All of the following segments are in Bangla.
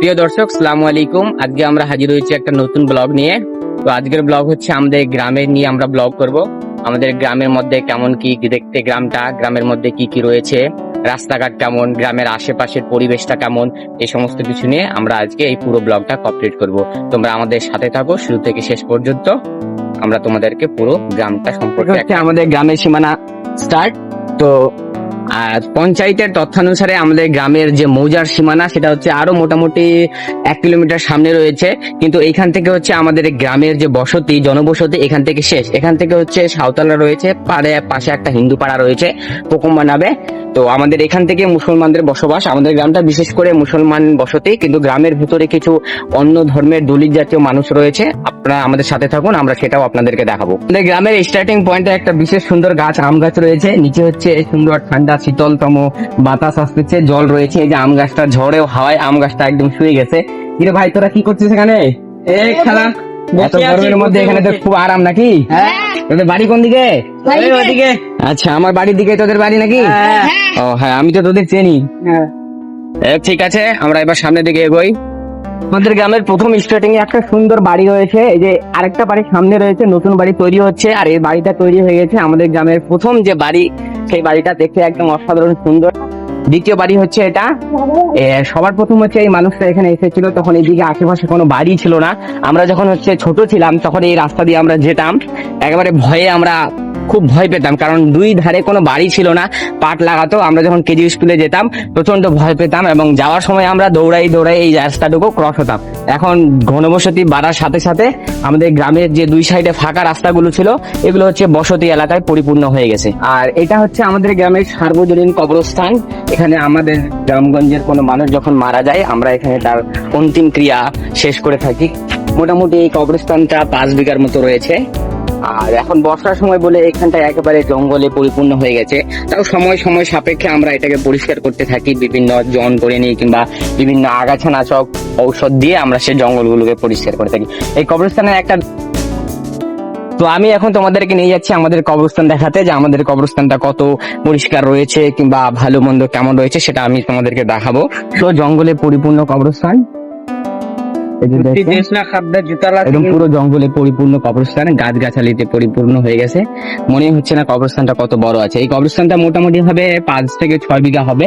প্রিয় দর্শক সালাম আলাইকুম। আজকে আমরা হাজির হয়েছি একটা নতুন ব্লগ নিয়ে। তো আজকের ব্লগ হচ্ছে আমাদের গ্রামের নিয়ে আমরা ব্লগ করব। আমাদের গ্রামের মধ্যে কেমন কি দেখতে গ্রামটা গ্রামের মধ্যে কি কি রয়েছে রাস্তাঘাট কেমন গ্রামের আশেপাশের পরিবেশটা কেমন এই সমস্ত কিছু নিয়ে আমরা আজকে এই পুরো ব্লগটা কমপ্লিট করব। তোমরা আমাদের সাথে থাকো শুরু থেকে শেষ পর্যন্ত আমরা তোমাদেরকে পুরো গ্রামটা সম্পর্কে আমাদের গ্রামের সীমানা স্টার্ট তো আর পঞ্চায়েতের তথ্যানুসারে আমাদের গ্রামের যে মৌজার সীমানা, সেটা হচ্ছে আরও মোটামুটি এক কিলোমিটার সামনে রয়েছে। কিন্তু এখান থেকে হচ্ছে আমাদের গ্রামের যে বসতি, জনবসতি, এখান থেকে শেষ। এখান থেকে হচ্ছে সাঁওতালরা রয়েছে, পাড়ে পাশে একটা হিন্দু পাড়া রয়েছে, পোকুম্বা নামে। তো আমাদের এখান থেকে মুসলমানদের বসবাস, আমাদের গ্রামটা বিশেষ করে মুসলমান বসতি, কিন্তু গ্রামের ভিতরে কিছু অন্য ধর্মের দলিত জাতীয় মানুষ রয়েছে। আপনারা আমাদের সাথে থাকুন, আমরা সেটাও আপনাদেরকে দেখাবো। আমাদের গ্রামের স্টার্টিং পয়েন্টে একটা বিশেষ সুন্দর গাছ, আম গাছ রয়েছে। নিচে হচ্ছে সুন্দর ঠান্ডা, শীতলতম বাতাস আসতেছে, জল রয়েছে। এই যে আম গাছটা ঝড়েও হাওয়ায় আম গাছটা একদম শুয়ে গেছে। কিরে ভাই, তোরা কি করছিস এখানে? এই খেলা। এত গরমের মধ্যে এখানে তো খুব আরাম নাকি? তোদের বাড়ি কোন দিকে? ওদিকে। আচ্ছা আমার বাড়ির দিকে তোদের বাড়ি নাকি? ও হ্যাঁ আমি তো তোদের চিনি। ঠিক আছে আমরা এবার সামনের দিকে এগোই। আমাদের গ্রামের প্রথম স্টার্টিং এ একটা সুন্দর বাড়ি রয়েছে। এই যে আরেকটা বাড়ি সামনে রয়েছে নতুন বাড়ি তৈরি হচ্ছে আর এই বাড়িটা তৈরি হয়ে গেছে আমাদের গ্রামের প্রথম যে বাড়ি সেই বাড়িটা দেখতে একদম অসাধারণ সুন্দর। দ্বিতীয় বাড়ি হচ্ছে এটা। সবার প্রথম হচ্ছে এই মানুষটা এখানে এসেছিল, তখন এইদিকে আশেপাশে কোনো বাড়ি ছিল না। আমরা যখন হচ্ছে ছোট ছিলাম, তখন এই রাস্তা দিয়ে আমরা যেতাম। একেবারে ভয়ে আমরা খুব ভয় পেতাম, কারণ দুই ধারে কোনো বাড়ি ছিল না, পাট লাগাতো, আমরা যখন কেজি স্কুলে যেতাম প্রচণ্ড ভয় পেতাম এবং যাওয়ার সময় আমরা দৌড়াই দৌড়াই এই রাস্তাটুকু ক্রস হতাম। এখন ঘনবসতি বাড়ার সাথে সাথে আমাদের গ্রামের যে দুই সাইডে ফাঁকা রাস্তাগুলো ছিল, এগুলো হচ্ছে বসতি এলাকায় পরিপূর্ণ হয়ে গেছে। আর এটা হচ্ছে আমাদের গ্রামের সার্বজনীন কবরস্থান, এখানে আমাদের গ্রামগঞ্জের কোনো মানুষ যখন মারা যায়, আমরা এখানে তার অন্তিম ক্রিয়া শেষ করে থাকি। মোটামুটি এই কবরস্থানটা পাঁচ বিঘার মতো রয়েছে। আর এখন বর্ষার সময় বলে এখানটা একেবারে জঙ্গলে পরিপূর্ণ হয়ে গেছে। তাও সময় সময় সাপেক্ষে আমরা এটাকে পরিষ্কার করতে থাকি, বিভিন্ন জন করে নিই কিংবা বিভিন্ন আগাছা নাশক ঔষধ দিয়ে আমরা সেই জঙ্গলগুলোকে পরিষ্কার করে থাকি। এই কবরস্থানের একটা তো আমি এখন তোমাদেরকে নিয়ে যাচ্ছি আমাদের কবরস্থান দেখাতে, যে আমাদের কবরস্থানটা কত পরিষ্কার রয়েছে কিংবা ভালো মন্দ কেমন রয়েছে সেটা আমি তোমাদেরকে দেখাবো। তো জঙ্গলে পরিপূর্ণ কবরস্থান। একদম পুরো জঙ্গলে পরিপূর্ণ কবরস্থান গাছ গাছালিতে পরিপূর্ণ হয়ে গেছে। মনে হচ্ছে না কবরস্থানটা কত বড় আছে। এই কবরস্থানটা মোটামুটি ভাবে পাঁচ থেকে ছয় বিঘা হবে।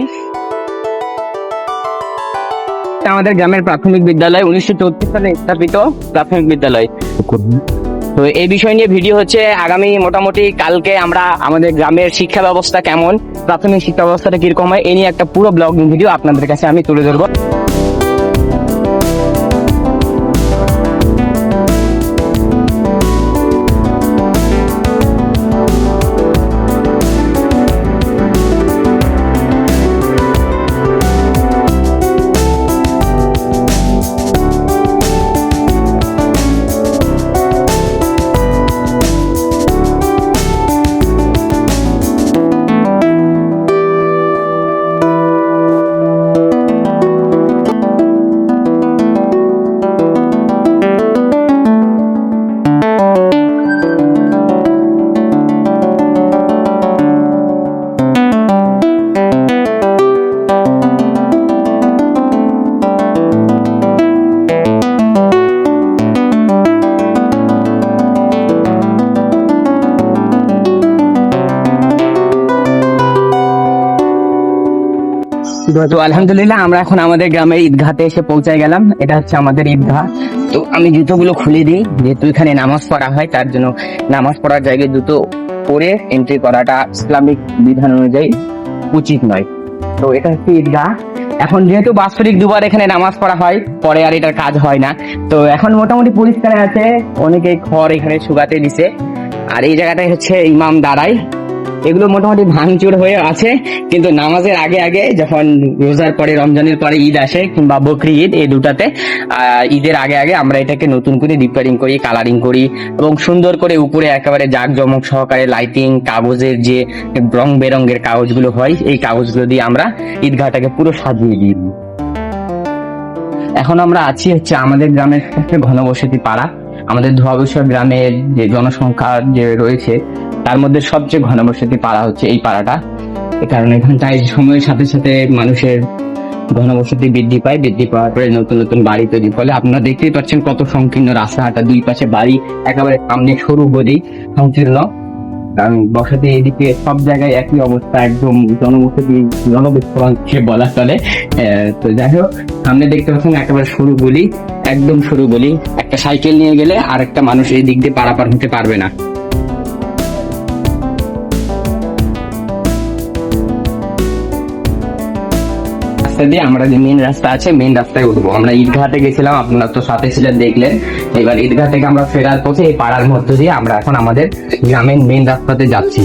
আমাদের গ্রামের প্রাথমিক বিদ্যালয় উনিশশো চৌত্রিশ সালে স্থাপিত প্রাথমিক বিদ্যালয়। তো এই বিষয় নিয়ে ভিডিও হচ্ছে আগামী মোটামুটি কালকে আমরা আমাদের গ্রামের শিক্ষা ব্যবস্থা কেমন প্রাথমিক শিক্ষা ব্যবস্থাটা কীরকম হয় এই নিয়ে একটা পুরো ব্লগিং ভিডিও আপনাদের কাছে আমি তুলে ধরবো। তো আলহামদুলিল্লাহ, আমরা এখন আমাদের গ্রামের ঈদগাহতে এসে পৌঁছায় গেলাম। এটা হচ্ছে আমাদের ঈদগাহ। তো আমি জুতোগুলো খুলে দিই, যেহেতু এখানে নামাজ পড়া হয়, তার জন্য নামাজ পড়ার জায়গায় জুতো পরে এন্ট্রি করাটা ইসলামিক বিধান অনুযায়ী উচিত নয়। তো এটা হচ্ছে ঈদগাহ। এখন যেহেতু বাৎসরিক দুবার এখানে নামাজ পড়া হয়, পরে আর এটার কাজ হয় না। তো এখন মোটামুটি পরিষ্কার আছে, অনেকে খড় এখানে শুকাতে দিছে। আর এই জায়গাটায় হচ্ছে ইমাম দাঁড়ায়। এগুলো মোটামুটি ভাঙচুর হয়ে আছে, কিন্তু নামাজের আগে আগে যখন রোজার পরে, রমজানের পরে ঈদ আসে কিংবা বকরি ঈদ, এই দুটাতে ঈদের আগে আগে আমরা এটাকে নতুন করে রিপেয়ারিং করি কালারিং করি এবং সুন্দর করে উপরে একেবারে জাক জমক সহকারে লাইটিং কাগজের যে রং বেরঙের কাগজগুলো হয়, এই কাগজগুলো দিয়ে আমরা ঈদগাহটাকে পুরো সাজিয়ে দিই। এখন আমরা আছি হচ্ছে আমাদের গ্রামের ঘনবসতি পাড়া আমাদের ধোয়াবসর গ্রামের যে জনসংখ্যা যে রয়েছে তার মধ্যে সবচেয়ে ঘনবসতি পাড়া হচ্ছে এই পাড়াটা। কারণে এখানটায় সময়ের সাথে সাথে মানুষের ঘনবসতি বৃদ্ধি পায়, বৃদ্ধি পাওয়ার পরে নতুন নতুন বাড়ি তৈরি ফলে আপনারা দেখতেই পাচ্ছেন কত সংকীর্ণ রাস্তাঘাটা। দুই পাশে বাড়ি, একেবারে সামনে সরু গদি সংকীর্ণ। কারণ বসতি এদিকে সব জায়গায় একই অবস্থা, একদম জনবসতি, জনবিস্ফোরণ সে বলা চলে। তো যাই হোক, সামনে দেখতে পাচ্ছেন একেবারে সরু গলি, একদম সরু গলি। একটা সাইকেল নিয়ে গেলে আর একটা মানুষ এই দিক দিয়ে পারাপার হতে পারবে না। রাস্তা দিয়ে আমরা যে মেন রাস্তা আছে মেন রাস্তায় উঠবো। আমরা ঈদঘাটে গেছিলাম, আপনারা তো সাথে ছিলেন, দেখলেন। এবার ঈদঘাট থেকে আমরা ফেরার পথে এই পাড়ার মধ্য দিয়ে আমরা এখন আমাদের গ্রামের মেন রাস্তাতে যাচ্ছি।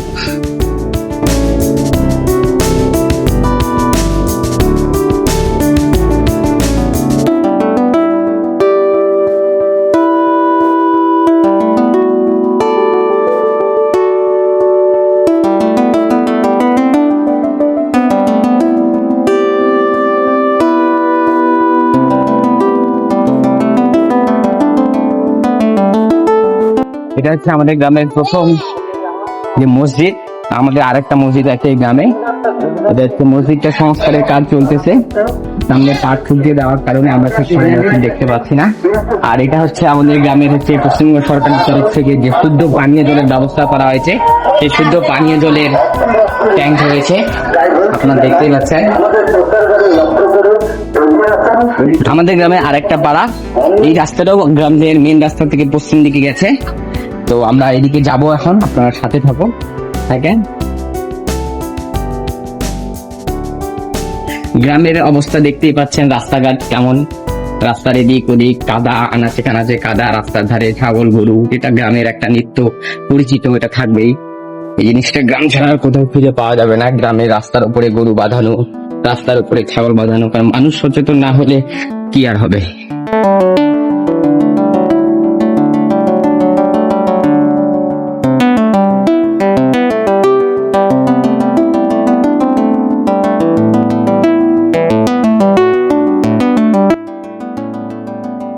এটা হচ্ছে আমাদের গ্রামের প্রথম যে মসজিদ, আমাদের আরেকটা মসজিদ আছে এই গ্রামে। এটা হচ্ছে মসজিদটা সংস্কারের কাজ চলতেছে। সামনে পাট ফুটিয়ে দেওয়ার কারণে আমরা ঠিক সময় দেখতে পাচ্ছি না। আর এটা হচ্ছে আমাদের গ্রামের হচ্ছে পশ্চিমবঙ্গ সরকারের তরফ থেকে যে শুদ্ধ পানীয় জলের ব্যবস্থা করা হয়েছে। সেই শুদ্ধ পানীয় জলের ট্যাঙ্ক রয়েছে। আপনারা দেখতেই পাচ্ছেন। আমাদের গ্রামে আরেকটা পাড়া। এই রাস্তাটাও গ্রামের মেন রাস্তা থেকে পশ্চিম দিকে গেছে। তো আমরা এদিকে যাব এখন, আপনারা সাথে থাকো। থাকেন? গ্রামের অবস্থা দেখতেই পাচ্ছেন, রাস্তাঘাট কেমন? রাস্তার এদিক ওদিক, কাদা, আনাচে কানাচে কাদা, রাস্তার ধারে ছাগল, গরু, এটা গ্রামের একটা নিত্য পরিচিত, এটা থাকবেই। এই জিনিসটা গ্রাম ছাড়া কোথাও খুঁজে পাওয়া যাবে না। গ্রামের রাস্তার উপরে গরু বাঁধানো, রাস্তার উপরে ছাগল বাঁধানো, কারণ মানুষ সচেতন না হলে কি আর হবে?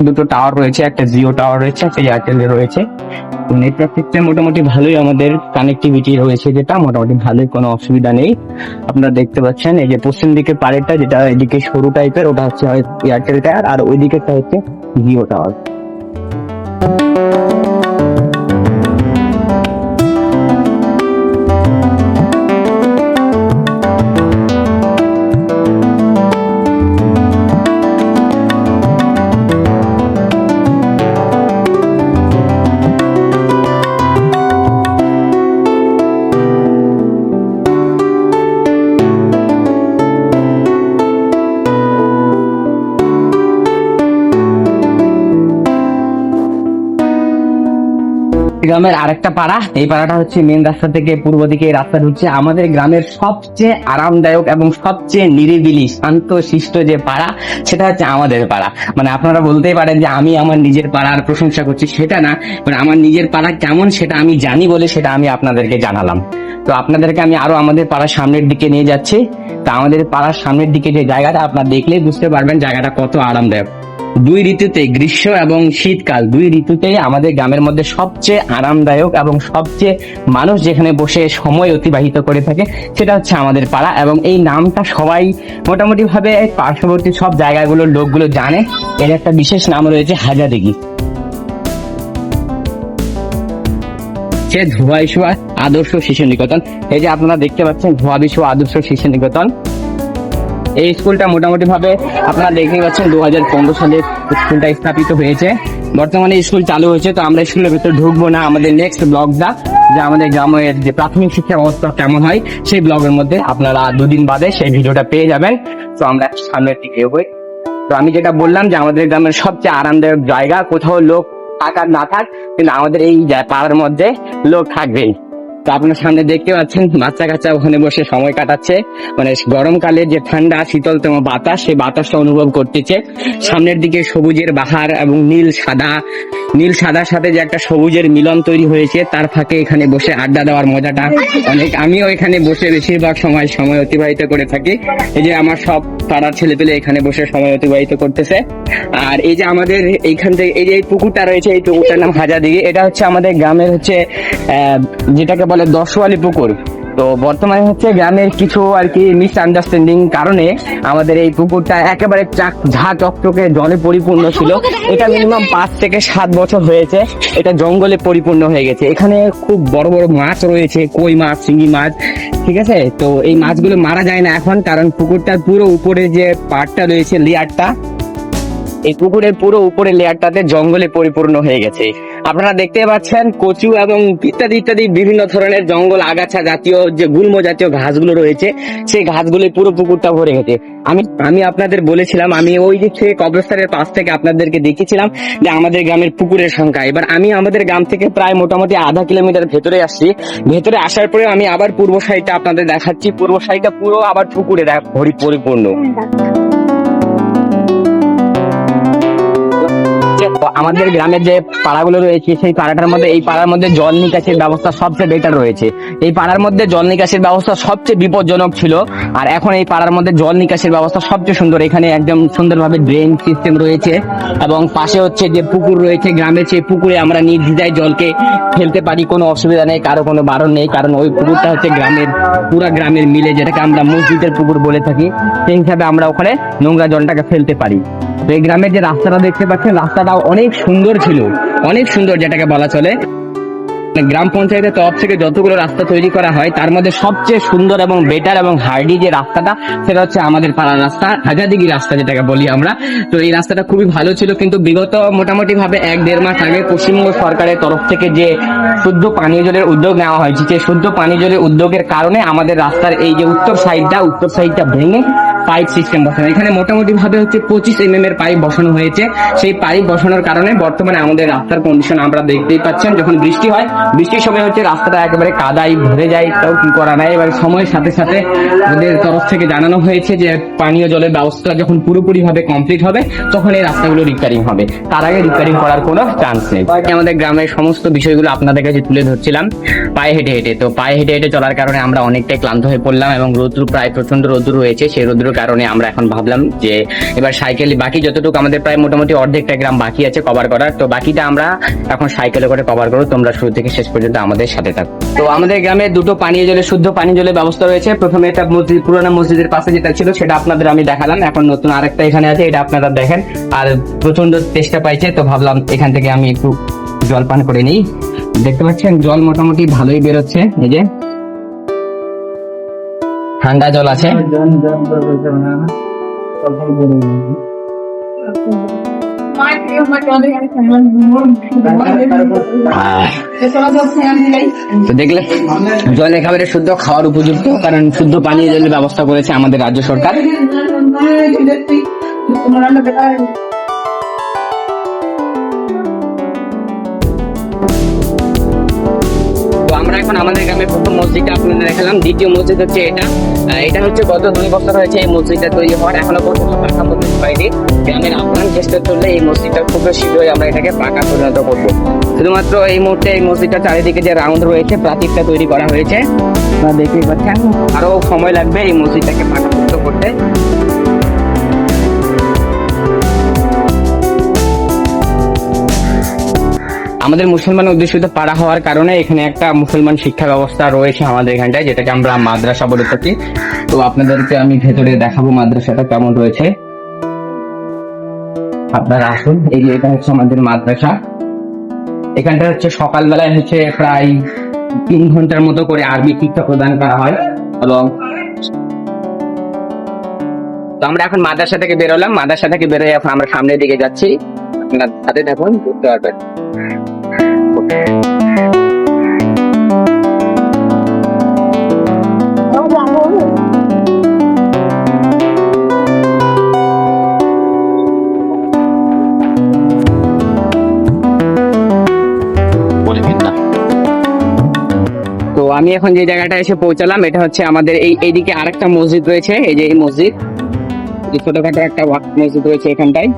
দুটো টাওয়ার রয়েছে, একটা জিও টাওয়ার রয়েছে, একটা এয়ারটেল রয়েছে। তো নেটওয়ার্ক ক্ষেত্রে মোটামুটি ভালোই আমাদের কানেক্টিভিটি রয়েছে যেটা, মোটামুটি ভালোই কোনো অসুবিধা নেই। আপনারা দেখতে পাচ্ছেন, এই যে পশ্চিম দিকে পাড়েরটা, যেটা এদিকে সরু টাইপের ওটা হচ্ছে এয়ারটেল টাওয়ার আর ওই দিকেরটা হচ্ছে জিও টাওয়ার গ্রামের আরেকটা পাড়া। এই পাড়াটা হচ্ছে মেন রাস্তা থেকে পূর্ব দিকে। রাস্তা ঢুকছে আমাদের গ্রামের সবচেয়ে আরামদায়ক এবং সবচেয়ে নিরিবিলি শান্ত, শিষ্ট যে পাড়া, সেটা হচ্ছে আমাদের পাড়া। মানে আপনারা বলতেই পারেন যে আমি আমার নিজের পাড়ার প্রশংসা করছি, সেটা না। মানে আমার নিজের পাড়া কেমন সেটা আমি জানি বলে সেটা আমি আপনাদেরকে জানালাম। তো আপনাদেরকে আমি আরও আমাদের পাড়ার সামনের দিকে নিয়ে যাচ্ছি। তা আমাদের পাড়ার সামনের দিকে যে জায়গাটা, আপনারা দেখলেই বুঝতে পারবেন জায়গাটা কত আরামদায়ক। দুই ঋতুতে গ্রীষ্ম এবং শীতকাল। দুই ঋতুতেই আমাদের গ্রামের মধ্যে সবচেয়ে আরামদায়ক এবং সবচেয়ে মানুষ যেখানে বসে সময় অতিবাহিত করে থাকে, সেটা হচ্ছে আমাদের পাড়া এবং এই নামটা সবাই মোটামুটি ভাবে পার্শ্ববর্তী সব জায়গাগুলোর লোকগুলো জানে। এর একটা বিশেষ নাম রয়েছে হাজারদিঘি হচ্ছে ধোয়া ইসুয়া আদর্শ শিশু নিকেতন। এই যে আপনারা দেখতে পাচ্ছেন, ধোয়া বিশ্ব আদর্শ শিশু নিকেতন। এই স্কুলটা মোটামুটি ভাবে আপনারা দেখতে পাচ্ছেন দু হাজার পনেরো সালে স্কুলটা স্থাপিত হয়েছে। বর্তমানে স্কুল চালু হয়েছে, তো আমরা স্কুলের ভিতরে ঢুকবো না। আমাদের নেক্সট ব্লগটা, যে আমাদের গ্রামের যে প্রাথমিক শিক্ষা ব্যবস্থা কেমন হয়, সেই ব্লগের মধ্যে আপনারা দুদিন বাদে সেই ভিডিওটা পেয়ে যাবেন। তো আমরা সামনের দিকে এগোই। তো আমি যেটা বললাম যে আমাদের গ্রামের সবচেয়ে আরামদায়ক জায়গা, কোথাও লোক থাকার না থাক, কিন্তু আমাদের এই পাড়ার মধ্যে লোক থাকবেই। তো আপনার সামনে দেখতে পাচ্ছেন বাচ্চা কাচ্চা ওখানে বসে সময় কাটাচ্ছে। মানে গরমকালে যে ঠান্ডা, শীতলতম বাতাস, সেই বাতাসটা অনুভব করতেছে। সামনের দিকে সবুজের বাহার এবং নীল সাদা, নীল সাদার সাথে যে একটা সবুজের মিলন তৈরি হয়েছে, তার ফাঁকে এখানে বসে আড্ডা দেওয়ার মজাটা অনেক। আমিও এখানে বসে বেশিরভাগ সময় সময় অতিবাহিত করে থাকি। এই যে আমার সব পাড়ার ছেলে পেলে এখানে বসে সময় অতিবাহিত করতেছে। আর এই যে আমাদের এইখান থেকে, এই যে এই পুকুরটা রয়েছে, এই পুকুরটার নাম হাজারদিঘি এটা হচ্ছে আমাদের গ্রামের হচ্ছে যেটাকে বলে দশওয়ালি পুকুর। তো বর্তমানে হচ্ছে গ্রামের কিছু আর কি মিসআন্ডারস্ট্যান্ডিং কারণে আমাদের এই পুকুরটা একেবারে চাক ঝা চকচকে জলে পরিপূর্ণ ছিল। এটা মিনিমাম পাঁচ থেকে সাত বছর হয়েছে। এটা জঙ্গলে পরিপূর্ণ হয়ে গেছে। এখানে খুব বড় বড় মাছ রয়েছে কই মাছ শিঙি মাছ ঠিক আছে? তো এই মাছগুলো মারা যায় না এখন কারণ পুকুরটার পুরো উপরে যে পাড়টা রয়েছে লেয়ারটা এই পুকুরের পুরো উপরে লেয়ারটাতে জঙ্গলে পরিপূর্ণ হয়ে গেছে। আপনারা দেখতে পাচ্ছেন কচু এবং ইত্যাদি ইত্যাদি বিভিন্ন ধরনের জঙ্গল, আগাছা জাতীয় যে গুল্ম জাতীয় ঘাসগুলো রয়েছে, সেই ঘাসগুলো পুরো পুকুরটা ভরে গেছে। আমি আমি আপনাদের বলেছিলাম, আমি ওই দিক থেকে কবরস্থানের পাশ থেকে আপনাদেরকে দেখেছিলাম যে আমাদের গ্রামের পুকুরের সংখ্যা। এবার আমি আমাদের গ্রাম থেকে প্রায় মোটামুটি আধা কিলোমিটার ভেতরে আসছি। ভেতরে আসার পরে আমি আবার পূর্ব সাইডটা আপনাদের দেখাচ্ছি। পূর্ব সাইডটা পুরো আবার পুকুরে পরিপূর্ণ। আমাদের গ্রামের যে পাড়াগুলো রয়েছে, সেই পাড়াটার মধ্যে, এই পাড়ার মধ্যে জল নিকাশের ব্যবস্থা সবচেয়ে বেটার রয়েছে। এই পাড়ার মধ্যে জল নিকাশের ব্যবস্থা সবচেয়ে বিপজ্জনক ছিল, আর এখন এই পাড়ার মধ্যে জল নিকাশের ব্যবস্থা সবচেয়ে সুন্দর। এখানে একদম সুন্দরভাবে ড্রেন সিস্টেম রয়েছে, এবং পাশে হচ্ছে যে পুকুর রয়েছে, গ্রামের সেই পুকুরে আমরা নির্দ্বিধায় জলকে ফেলতে পারি, কোনো অসুবিধা নেই, কারও কোনো বারণ নেই, কারণ ওই পুকুরটা হচ্ছে গ্রামের, পুরা গ্রামের মিলে, যেটাকে আমরা মসজিদের পুকুর বলে থাকি, সেই হিসাবে আমরা ওখানে নোংরা জলটাকে ফেলতে পারি। এই গ্রামের যে রাস্তাটা দেখতে পাচ্ছেন, রাস্তাটা অনেক সুন্দর ছিল। অনেক সুন্দর যেটাকে বলা চলে। গ্রাম পঞ্চায়েতের তরফ থেকে যতগুলো রাস্তা তৈরি করা হয়, তার মধ্যে সবচেয়ে সুন্দর এবং বেটার এবং হার্ডি যে রাস্তাটা, সেটা হচ্ছে আমাদের পাড়ার রাস্তা, হাজাদিগি রাস্তা যেটাকে বলি আমরা। তো এই রাস্তাটা খুবই ভালো ছিল, কিন্তু বিগত মোটামুটি ভাবে এক দেড় মাস আগে পশ্চিমবঙ্গ সরকারের তরফ থেকে যে শুদ্ধ পানীয় জলের উদ্যোগ নেওয়া হয়েছে সেই শুদ্ধ পানীয় জলের উদ্যোগের কারণে আমাদের রাস্তার এই যে উত্তর সাইডটা উত্তর সাইডটা ভেঙে পাইপ সিস্টেম বসানো। এখানে মোটামুটি ভাবে হচ্ছে পঁচিশ এম এর পাইপ বসানো হয়েছে। সেই পাইপ বসানোর কারণে বর্তমানে আমাদের রাস্তার কন্ডিশন আমরা দেখতেই পাচ্ছেন। যখন বৃষ্টি হয়, বৃষ্টির সময় হচ্ছে রাস্তাটা একেবারে কাদাই ভরে যায়, তাও কি করা নাই এবার সময়ের সাথে সাথে ওদের তরফ থেকে জানানো হয়েছে যে পানীয় জলের ব্যবস্থা যখন পুরোপুরি ভাবে কমপ্লিট হবে, তখন এই রাস্তাগুলো রিপেয়ারিং হবে। তার আগে রিপেয়ারিং করার কোনো চান্স নেই। আমাদের গ্রামের সমস্ত বিষয়গুলো আপনাদের কাছে তুলে ধরছিলাম। পায়ে হেঁটে হেঁটে। তো পায়ে হেঁটে হেঁটে চলার কারণে আমরা অনেকটাই ক্লান্ত হয়ে পড়লাম এবং রোদ্রু প্রায় প্রচণ্ড রোদ্রু রয়েছে। সেই রোদ্রুর কারণে আমরা এখন ভাবলাম যে এবার সাইকেল বাকি যতটুকু আমাদের প্রায় মোটামুটি অর্ধেকটা গ্রাম বাকি আছে কভার করার। তো বাকিটা আমরা এখন সাইকেলে করে কভার করব। তোমরা শুরু থেকে শেষ পর্যন্ত আমাদের সাথে থাকো। তো আমাদের গ্রামে দুটো পানীয় জলের, শুদ্ধ পানীয় জলের ব্যবস্থা রয়েছে। প্রথমে একটা মসজিদ, পুরোনো মসজিদের পাশে যেটা ছিল, সেটা আপনাদের আমি দেখালাম। এখন নতুন আরেকটা এখানে আছে, এটা আপনারা দেখেন। আর প্রচণ্ড চেষ্টা পাইছে, তো ভাবলাম এখান থেকে আমি একটু জল পান করে নিই। দেখতে পাচ্ছেন, জল মোটামুটি ভালোই বেরোচ্ছে, এই যে। ঠান্ডা জল আছে? তো দেখলে জলের খাবারের শুদ্ধ খাওয়ার উপযুক্ত কারণ শুদ্ধ পানীয় জলের ব্যবস্থা করেছে আমাদের রাজ্য সরকার। আমরা এখন আমাদের গ্রামের প্রথম মসজিদটা আপনাদের দেখালাম। দ্বিতীয় মসজিদ হচ্ছে এটা। এটা হচ্ছে গত দুই বছর হয়েছে এই মসজিদটা তৈরি হওয়ার। এখনও পর্যন্ত পাকা মসজিদ হয়নি। গ্রামের আহ্বান চেষ্টা করলে এই মসজিদটা খুব শীঘ্রই আমরা এটাকে পাকা পরিণত করব। শুধুমাত্র এই মুহূর্তে এই মসজিদটা চারিদিকে যে রাউন্ড রয়েছে, প্রাচীরটা তৈরি করা হয়েছে। দেখতেই পাচ্ছেন, আরও সময় লাগবে এই মসজিদটাকে পাকা করতে। আমাদের মুসলমান অধ্যুষিত পাড়া হওয়ার কারণে এখানে একটা মুসলমান শিক্ষা ব্যবস্থা রয়েছে আমাদের এখানটায়, যেটাকে আমরা মাদ্রাসা বলে থাকি। তো আপনাদেরকে আমি ভেতরে দেখাবো মাদ্রাসাটা কেমন রয়েছে। আপনারা আসুন, এই যে এটা হচ্ছে আমাদের মাদ্রাসা। এখানটা হচ্ছে সকালবেলায় হচ্ছে প্রায় তিন ঘণ্টার মতো করে আরবি শিক্ষা প্রদান করা হয়, এবং তো আমরা এখন মাদ্রাসা থেকে বেরোলাম। মাদ্রাসা থেকে বেরোয় এখন আমরা সামনের দিকে যাচ্ছি। আপনার সাথে থাকুন বুঝতে পারবেন। তো আমি এখন যে জায়গাটা এসে পৌঁছালাম এটা হচ্ছে আমাদের এই এইদিকে আরেকটা মসজিদ রয়েছে এই যে এই মসজিদ। ছোটখাটো একটা ওয়াক মসজিদ রয়েছে এখানটায়।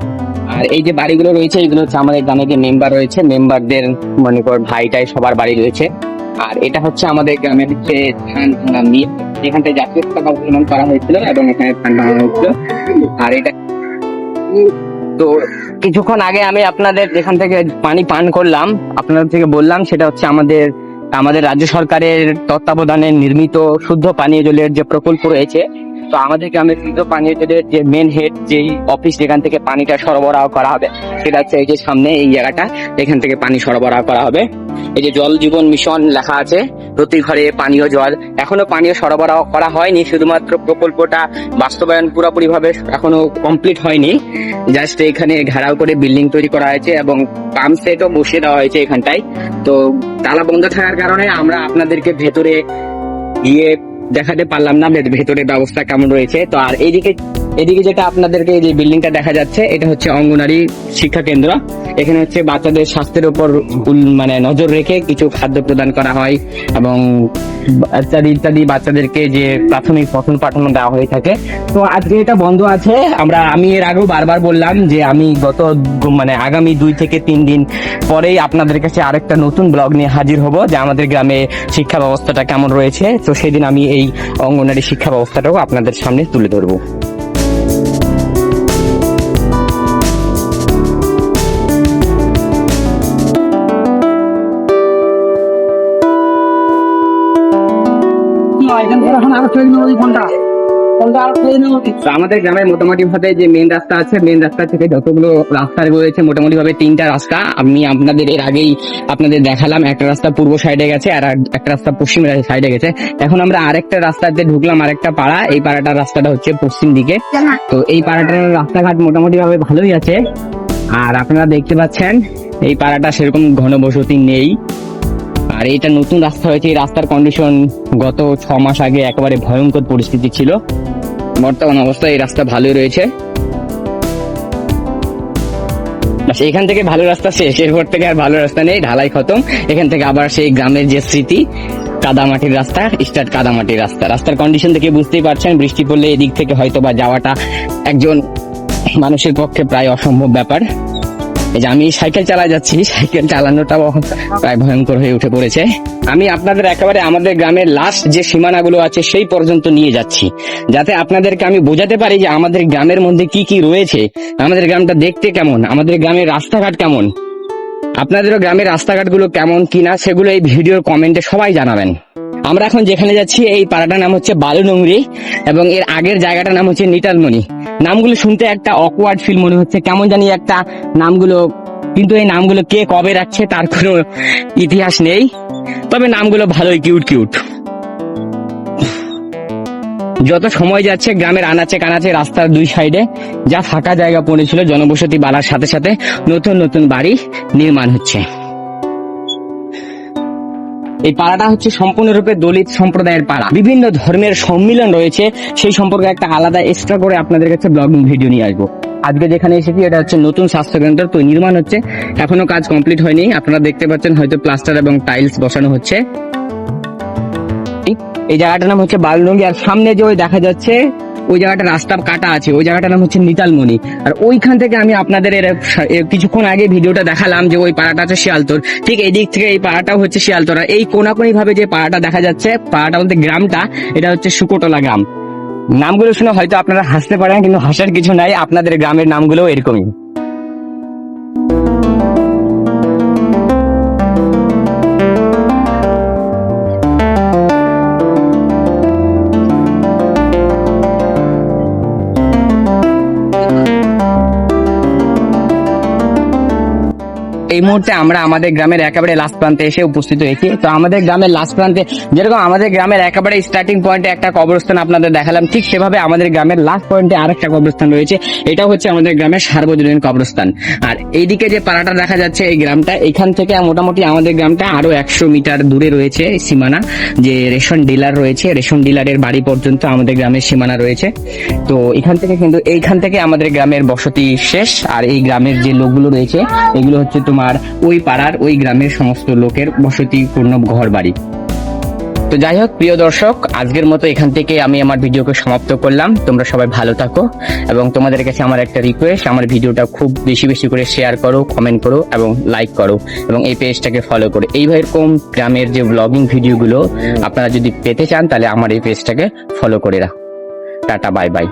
আর এই যে বাড়িগুলো রয়েছে, এগুলো হচ্ছে আমাদের গ্রামে যে মেম্বার রয়েছে মেম্বারদের মনে কর ভাইটাই সবার বাড়ি রয়েছে। আর এটা হচ্ছে আমাদের গ্রামের হচ্ছে ধান ভাঙা মিল এখানটায় জাতীয় পতাকা উত্তোলন করা হয়েছিল এবং এখানে ধান ভাঙা হয়েছিল। আর এটা তো কিছুক্ষণ আগে আমি আপনাদের যেখান থেকে পানি পান করলাম, আপনাদের থেকে বললাম, সেটা হচ্ছে আমাদের আমাদের রাজ্য সরকারের তত্ত্বাবধানে নির্মিত শুদ্ধ পানীয় জলের যে প্রকল্প রয়েছে তো আমাদের গ্রামের শুদ্ধ পানীয় জলের যে মেন হেড যেই অফিস যেখান থেকে পানিটা সরবরাহ করা হবে, সেটা হচ্ছে এই যে সামনে এই জায়গাটা এখান থেকে পানি সরবরাহ করা হবে। এই যে জল জীবন মিশন লেখা আছে, প্রতি ঘরে পানীয় জল। এখনও পানীয় সরবরাহ করা হয়নি, শুধুমাত্র প্রকল্পটা বাস্তবায়ন পুরোপুরি ভাবে এখনও কমপ্লিট হয়নি। জাস্ট এখানে ঘেরাও করে বিল্ডিং তৈরি করা হয়েছে এবং পাম্প সেটও বসিয়ে দেওয়া হয়েছে এখানটায়। তো তালা বন্ধ থাকার কারণে আমরা আপনাদেরকে ভেতরে গিয়ে দেখাতে পারলাম না আমাদের ভেতরের ব্যবস্থা কেমন রয়েছে। তো আর এইদিকে এদিকে যেটা আপনাদেরকে যে বিল্ডিংটা দেখা যাচ্ছে, এটা হচ্ছে অঙ্গনারী শিক্ষা কেন্দ্র। এখানে হচ্ছে বাচ্চাদের স্বাস্থ্যের উপর মানে নজর রেখে কিছু খাদ্য প্রদান করা হয় এবং ইত্যাদি ইত্যাদি বাচ্চাদেরকে যে প্রাথমিক পঠন পাঠন দেওয়া হয়ে থাকে। তো আজকে এটা বন্ধ আছে। আমরা, আমি এর আগেও বারবার বললাম যে আমি গত মানে আগামী দুই থেকে তিন দিন পরেই আপনাদের কাছে আরেকটা নতুন ব্লগ নিয়ে হাজির হব যে আমাদের গ্রামে শিক্ষা ব্যবস্থাটা কেমন রয়েছে। তো সেদিন আমি এই অঙ্গনারী শিক্ষা ব্যবস্থাটাও আপনাদের সামনে তুলে ধরবো। আমাদের গ্রামে মোটামুটি ভাবে যে মেন রাস্তা আছে মেন রাস্তা থেকে যতগুলো রাস্তা রয়েছে, মোটামুটি ভাবে তিনটা রাস্তা। আমি আপনাদের এর আগেই আপনাদের দেখালাম, একটা রাস্তা পূর্ব সাইডে গেছে আর একটা রাস্তা পশ্চিম সাইডে গেছে। এখন আমরা আরেকটা রাস্তাতে ঢুকলাম, আরেকটা পাড়া। এই পাড়াটার রাস্তাটা হচ্ছে পশ্চিম দিকে। তো এই পাড়াটার রাস্তাঘাট মোটামুটি ভাবে ভালোই আছে। আর আপনারা দেখতে পাচ্ছেন, এই পাড়াটা সেরকম ঘনবসতি নেই। আর এটা নতুন রাস্তা হয়েছে। এই রাস্তার কন্ডিশন গত ছ মাস আগে একেবারে ভয়ঙ্কর পরিস্থিতি ছিল। বর্তমান অবস্থায় এই রাস্তা ভালোই রয়েছে। এখান থেকে ভালো রাস্তা শেষ। এরপর থেকে আর ভালো রাস্তা নেই, ঢালাই খতম। এখান থেকে আবার সেই গ্রামের যে স্মৃতি, কাদামাটির রাস্তা, স্টার্ট কাদামাটির রাস্তা। রাস্তার কন্ডিশন থেকে বুঝতেই পারছেন, বৃষ্টি পড়লে এদিক থেকে হয়তো বা যাওয়াটা একজন মানুষের পক্ষে প্রায় অসম্ভব ব্যাপার। এই যে আমি সাইকেল চালা যাচ্ছি, সাইকেল চালানোটাও প্রায় ভয়ঙ্কর হয়ে উঠে পড়েছে। আমি আপনাদের একেবারে আমাদের গ্রামের লাস্ট যে সীমানাগুলো আছে, সেই পর্যন্ত নিয়ে যাচ্ছি। যাতে আপনাদেরকে আমি বোঝাতে পারি যে আমাদের গ্রামের মধ্যে কি কি রয়েছে, আমাদের গ্রামটা দেখতে কেমন, আমাদের গ্রামের রাস্তাঘাট কেমন, আপনাদেরও গ্রামের রাস্তাঘাটগুলো কেমন কিনা, সেগুলো এই ভিডিওর কমেন্টে সবাই জানাবেন। আমরা এখন যেখানে যাচ্ছি, এই পাড়াটার নাম হচ্ছে বালুনংরি এবং এর আগের জায়গাটার নাম হচ্ছে নিটালমণি। নামগুলো শুনতে একটা অকওয়ার্ড ফিল মনে হচ্ছে। কেমন জানি একটা নামগুলো, কিন্তু এই নামগুলো কে কবে রাখছে তার কোনো ইতিহাস নেই। তবে নামগুলো ভালোই কিউট কিউট যত সময় যাচ্ছে, গ্রামের আনাচে কানাচে রাস্তার দুই সাইডে যা ফাঁকা জায়গা পড়েছিল, জনবসতি বাড়ার সাথে সাথে নতুন নতুন বাড়ি নির্মাণ হচ্ছে। এই পাড়াটা হচ্ছে সম্পূর্ণরূপে দলিত সম্প্রদায়ের পাড়া। বিভিন্ন ধর্মের সম্মিলন রয়েছে, সেই সম্পর্কে একটা আলাদা এক্সট্রা করে আপনাদের কাছে ব্লগিং ভিডিও নিয়ে আসব। আজকে যেখানে এসেছি, এটা হচ্ছে নতুন স্বাস্থ্য কেন্দ্র তো নির্মাণ হচ্ছে। এখনও কাজ কমপ্লিট হয়নি, আপনারা দেখতে পাচ্ছেন হয়তো প্লাস্টার এবং টাইলস বসানো হচ্ছে। এই জায়গাটার নাম হচ্ছে বালডঙ্গি, আর সামনে যে ওই দেখা যাচ্ছে ওই জায়গাটা রাস্তা কাটা আছে, ওই জায়গাটার নাম হচ্ছে নিতালমণি। আর ওইখান থেকে আমি আপনাদের এর কিছুক্ষণ আগে ভিডিওটা দেখালাম যে ওই পাড়াটা আছে শিয়ালতোর। ঠিক এই দিক থেকে এই পাড়াটাও হচ্ছে শিয়ালতোর। আর এই কোনাকোনি ভাবে যে পাড়াটা দেখা যাচ্ছে, পাড়াটা বলতে গ্রামটা, এটা হচ্ছে সুকোটলা গ্রাম। নামগুলো শুনে হয়তো আপনারা হাসতে পারেন, কিন্তু হাসার কিছু নাই। আপনাদের গ্রামের নামগুলো এরকমই। এই মুহূর্তে আমরা আমাদের গ্রামের একেবারে লাস্ট প্রান্তে এসে উপস্থিত হয়েছি। তো আমাদের গ্রামের লাস্ট প্রান্তে যেরকম আমাদের গ্রামের একেবারে স্টার্টিং পয়েন্টে একটা কবরস্থান আপনাদের দেখালাম, ঠিক সেভাবে আমাদের গ্রামের লাস্ট পয়েন্টে আরেকটা কবরস্থান রয়েছে। এটা হচ্ছে আমাদের গ্রামের সার্বজনীন কবরস্থান। আর এইদিকে যে পাড়াটা দেখা যাচ্ছে এই গ্রামটা, এখান থেকে মোটামুটি আমাদের গ্রামটা আরও একশো মিটার দূরে রয়েছে সীমানা, যে রেশন ডিলার রয়েছে। রেশন ডিলারের বাড়ি পর্যন্ত আমাদের গ্রামের সীমানা রয়েছে। তো এখান থেকে কিন্তু, এইখান থেকে আমাদের গ্রামের বসতি শেষ। আর এই গ্রামের যে লোকগুলো রয়েছে, এগুলো হচ্ছে তোমার ওই পাড়ার ওই গ্রামের সমস্ত লোকের বসতিপূর্ণ ঘর বাড়ি তো যাই হোক, প্রিয় দর্শক, আজকের মতো এখান থেকে আমি আমার ভিডিওকে সমাপ্ত করলাম। তোমরা সবাই ভালো থাকো এবং তোমাদের কাছে আমার একটা রিকোয়েস্ট আমার ভিডিওটা খুব বেশি বেশি করে শেয়ার করো কমেন্ট করো এবং লাইক করো এবং এই পেজটাকে ফলো করো। এইভাবে এরকম গ্রামের যে ব্লগিং ভিডিওগুলো আপনারা যদি পেতে চান, তাহলে আমার এই পেজটাকে ফলো করে রাখো। Tata bye bye